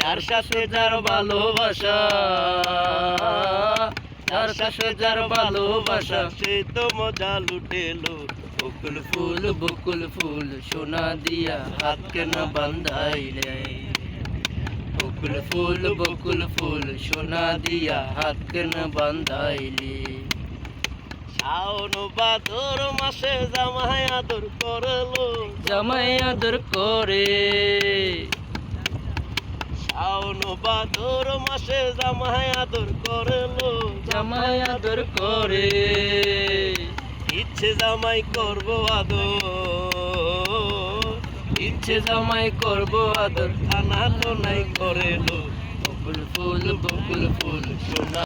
যার সাথে যার ভালোবাসা, যার সাথে যার ভালোবাসা, সে তো মজা লুটেলো। বকুল ফুল বকুল ফুল সোনা দিয়া হাত কেন বান্ধাইলে? বকুল ফুল বকুল ফুল সোনা দিয়া হাত কেন বান্ধাইলি? শাওন বাদর মাসে জামাই আদর করল। জামাই আদর করে। শাওন বাদর মাসে জামাই আদর করল, জামাই আদর করে। ইচ্ছে জামাই করব আদর, ইচ্ছে জামাই করব আদর খানা তো নাই করেলো। বকুল ফুল বকুল ফুল, সোনা